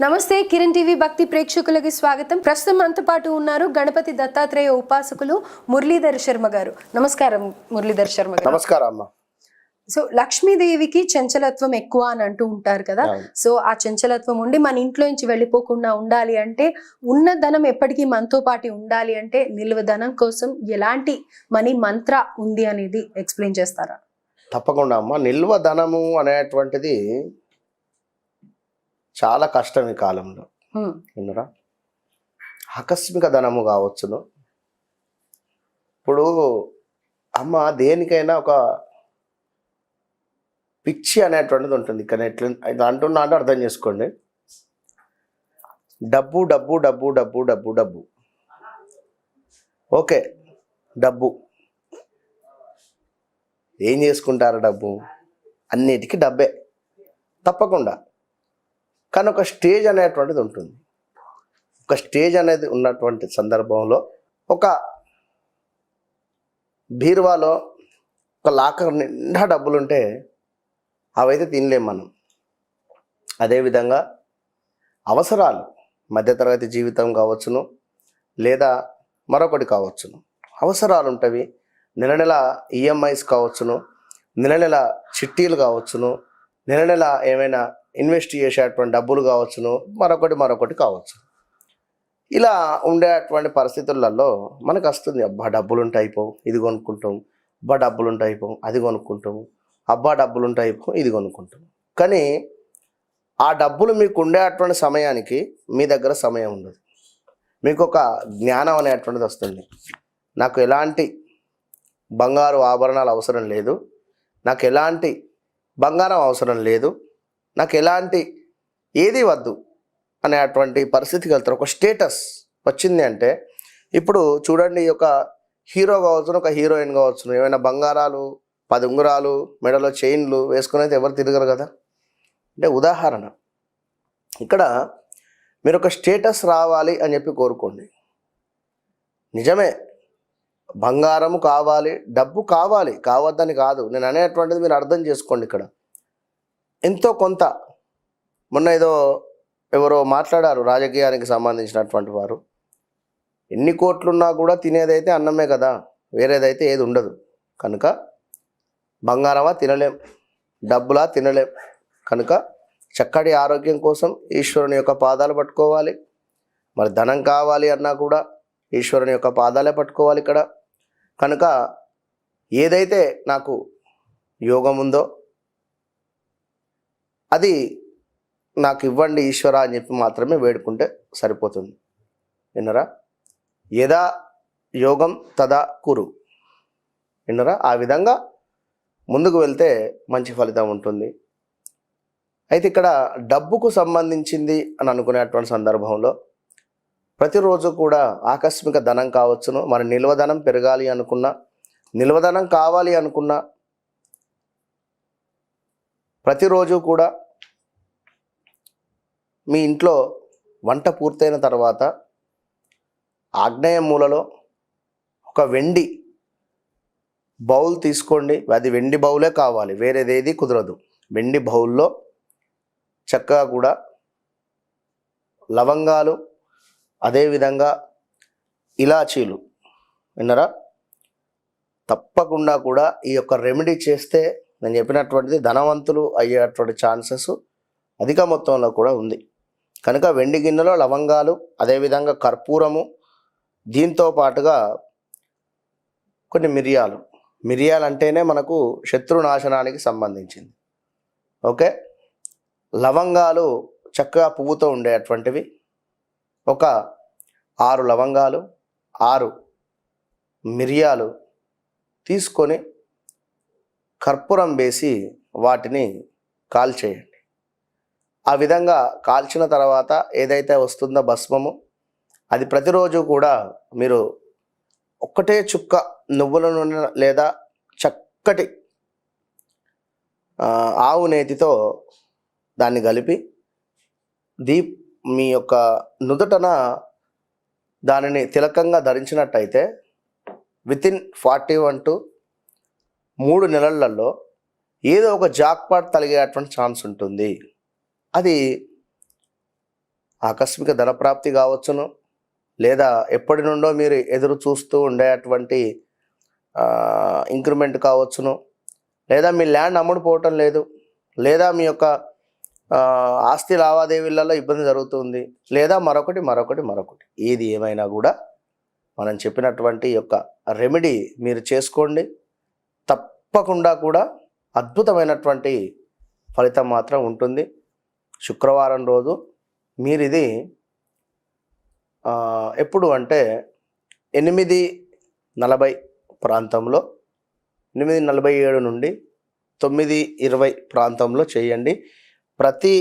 నమస్తే కిరణ్ టీవీ భక్తి ప్రేక్షకులకి స్వాగతం. ప్రస్తుతం మనతో పాటు ఉన్నారు గణపతి దత్తాత్రేయ ఉపాసకులు మురళీధర్ శర్మ గారు. నమస్కారం మురళీధర్ శర్మ గారు. నమస్కారం అమ్మ. సో లక్ష్మీదేవికి చంచలత్వం ఎక్కువ అని అంటూ ఉంటారు కదా. సో ఆ చంచలత్వం ఉండి మన ఇంట్లో నుంచి వెళ్ళిపోకుండా ఉండాలి అంటే ఉన్న ధనం ఎప్పటికీ మనతో పాటు ఉండాలి అంటే నిల్వ ధనం కోసం ఎలాంటి మనీ మంత్ర ఉంది అనేది ఎక్స్ప్లెయిన్ చేస్తారా? తప్పకుండా అమ్మ. నిల్వ ధనము అనేటువంటిది చాలా కష్టం ఈ కాలంలో. విన్నరా? ఆకస్మిక ధనము కావచ్చును. ఇప్పుడు అమ్మ దేనికైనా ఒక పిచ్చి అనేటువంటిది ఉంటుంది. ఇక్కడ ఎట్లా ఇది అంటున్నా అంటే అర్థం చేసుకోండి. డబ్బు డబ్బు డబ్బు డబ్బు డబ్బు డబ్బు. ఓకే డబ్బు. ఏం చేసుకుంటారు డబ్బు? అన్నిటికీ డబ్బే. తప్పకుండా. కానీ ఒక స్టేజ్ అనేటువంటిది ఉంటుంది. ఒక స్టేజ్ అనేది ఉన్నటువంటి సందర్భంలో ఒక బీరువాలో ఒక లాకర్ నిండా డబ్బులుంటే అవైతే తినలేం మనం. అదేవిధంగా అవసరాలు మధ్యతరగతి జీవితం కావచ్చును లేదా మరొకటి కావచ్చును. అవసరాలు ఉంటవి నెల నెల ఈఎంఐస్ కావచ్చును నెల నెల చిట్టీలు కావచ్చును నెల నెల ఏమైనా ఇన్వెస్ట్ చేసేటువంటి డబ్బులు కావచ్చును మరొకటి మరొకటి కావచ్చు. ఇలా ఉండేటువంటి పరిస్థితులలో మనకు వస్తుంది అబ్బా డబ్బులు ఉంటాయి ఇది కొనుక్కుంటాం అబ్బా డబ్బులు ఉంటాయి అది కొనుక్కుంటాము అబ్బా డబ్బులు ఉంటాయి ఇది కొనుక్కుంటాం. కానీ ఆ డబ్బులు మీకు ఉండేటువంటి సమయానికి మీ దగ్గర సమయం ఉండదు. మీకు ఒక జ్ఞానం అనేటువంటిది వస్తుంది. నాకు ఎలాంటి బంగారు ఆభరణాలు అవసరం లేదు నాకు ఎలాంటి బంగారం అవసరం లేదు నాకు ఎలాంటి ఏది వద్దు అనేటువంటి పరిస్థితికి వెళ్తారు ఒక స్టేటస్ వచ్చింది అంటే ఇప్పుడు చూడండి ఒక హీరో కావచ్చు ఒక హీరోయిన్ కావచ్చు ఏమైనా బంగారాలు పది ఉంగరాలు మెడలో చైన్లు వేసుకుని అయితే ఎవరు తిరగరు కదా? అంటే ఉదాహరణ ఇక్కడ మీరు ఒక స్టేటస్ రావాలి అని చెప్పి కోరుకోండి. నిజమే బంగారము కావాలి డబ్బు కావాలి కావద్దని కాదు. నేను అనేటువంటిది మీరు అర్థం చేసుకోండి ఇక్కడ. ఎంతో కొంత మొన్న ఏదో ఎవరో మాట్లాడారు రాజకీయానికి సంబంధించినటువంటి వారు. ఎన్ని కోట్లున్నా కూడా తినేదైతే అన్నమే కదా వేరేదైతే ఏది ఉండదు. కనుక బంగారమా తినలేం డబ్బులా తినలేం. కనుక చక్కటి ఆరోగ్యం కోసం ఈశ్వరుని యొక్క పాదాలు పట్టుకోవాలి. మరి ధనం కావాలి అన్నా కూడా ఈశ్వరుని యొక్క పాదాలే పట్టుకోవాలి ఇక్కడ. కనుక ఏదైతే నాకు యోగం ఉందో అది నాకు ఇవ్వండి ఈశ్వర అని చెప్పి మాత్రమే వేడుకుంటే సరిపోతుంది. విన్నరా? యదా యోగం తదా కురు. విన్నరా? ఆ విధంగా ముందుకు వెళ్తే మంచి ఫలితం ఉంటుంది. అయితే ఇక్కడ డబ్బుకు సంబంధించింది అని అనుకునేటువంటి సందర్భంలో ప్రతిరోజు కూడా ఆకస్మిక ధనం కావచ్చును. మరి నిల్వధనం పెరగాలి అనుకున్నా నిల్వధనం కావాలి అనుకున్నా ప్రతిరోజు కూడా మీ ఇంట్లో వంట పూర్తయిన తర్వాత ఆగ్నేయ మూలలో ఒక వెండి బౌల్ తీసుకోండి. అది వెండి బౌలే కావాలి. వేరేదేది కుదరదు. వెండి బౌల్లో చక్కగా కూడా లవంగాలు అదేవిధంగా ఇలాచీలు విన్నరా? తప్పకుండా కూడా ఈ యొక్క రెమెడీ చేస్తే నేను చెప్పినటువంటిది ధనవంతులు అయ్యేటువంటి ఛాన్సెస్ అధిక మొత్తంలో కూడా ఉంది. కనుక వెండి గిన్నెలో లవంగాలు అదేవిధంగా కర్పూరము దీంతో పాటుగా కొన్ని మిరియాలు. మిరియాలు అంటేనే మనకు శత్రునాశనానికి సంబంధించింది. ఓకే? లవంగాలు చక్కగా పువ్వుతో ఉండేటువంటివి ఒక ఆరు లవంగాలు ఆరు మిరియాలు తీసుకొని కర్పూరం వేసి వాటిని కాల్చేయండి. ఆ విధంగా కాల్చిన తర్వాత ఏదైతే వస్తుందో భస్మము అది ప్రతిరోజు కూడా మీరు ఒక్కటే చుక్క నువ్వుల నూనె లేదా చక్కటి ఆవు నేతితో దాన్ని కలిపి దీప్ మీ యొక్క నుదుటన దానిని తిలకంగా ధరించినట్టయితే వితిన్ ఫార్టీ వన్ టు మూడు నెలలలో ఏదో ఒక జాక్పాట్ తలిగేటువంటి ఛాన్స్ ఉంటుంది. అది ఆకస్మిక ధనప్రాప్తి కావచ్చును లేదా ఎప్పటి నుండో మీరు ఎదురు చూస్తూ ఉండేటువంటి ఇంక్రిమెంట్ కావచ్చును లేదా మీ ల్యాండ్ అమ్ముడుపోవటం లేదు లేదా మీ యొక్క ఆస్తి లావాదేవీలలో ఇబ్బంది జరుగుతుంది లేదా మరొకటి మరొకటి మరొకటి. ఏది ఏమైనా కూడా మనం చెప్పినటువంటి యొక్క రెమెడీ మీరు చేసుకోండి. తప్పకుండా కూడా అద్భుతమైనటువంటి ఫలితం మాత్రం ఉంటుంది. శుక్రవారం రోజు మీరు ఇది ఎప్పుడు అంటే ఎనిమిది నలభై ప్రాంతంలో ఎనిమిది నలభై ఏడు నుండి తొమ్మిది ఇరవై ప్రాంతంలో చేయండి. ప్రతి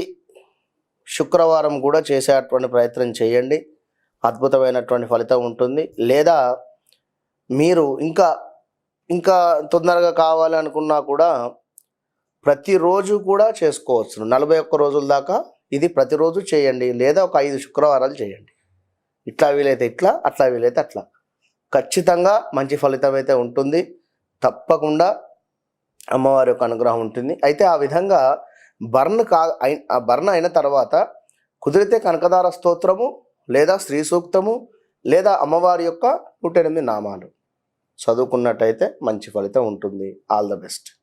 శుక్రవారం కూడా చేసేటువంటి ప్రయత్నం చేయండి. అద్భుతమైనటువంటి ఫలితం ఉంటుంది. లేదా మీరు ఇంకా ఇంకా తొందరగా కావాలనుకున్నా కూడా ప్రతిరోజు కూడా చేసుకోవచ్చు నలభై ఒక్క రోజుల దాకా ఇది ప్రతిరోజు చేయండి. లేదా ఒక ఐదు శుక్రవారాలు చేయండి. ఇట్లా వీలైతే ఇట్లా అట్లా వీలైతే అట్లా. ఖచ్చితంగా మంచి ఫలితం అయితే ఉంటుంది. తప్పకుండా అమ్మవారి యొక్క అనుగ్రహం ఉంటుంది. అయితే ఆ విధంగా బర్న్ కా ఆ బర్న్ అయిన తర్వాత కుదిరితే కనకదార స్తోత్రము లేదా స్త్రీ సూక్తము లేదా అమ్మవారి యొక్క నూట ఎనిమిది నామాలు చదువుకున్నట్టయితే మంచి ఫలితం ఉంటుంది. All the best.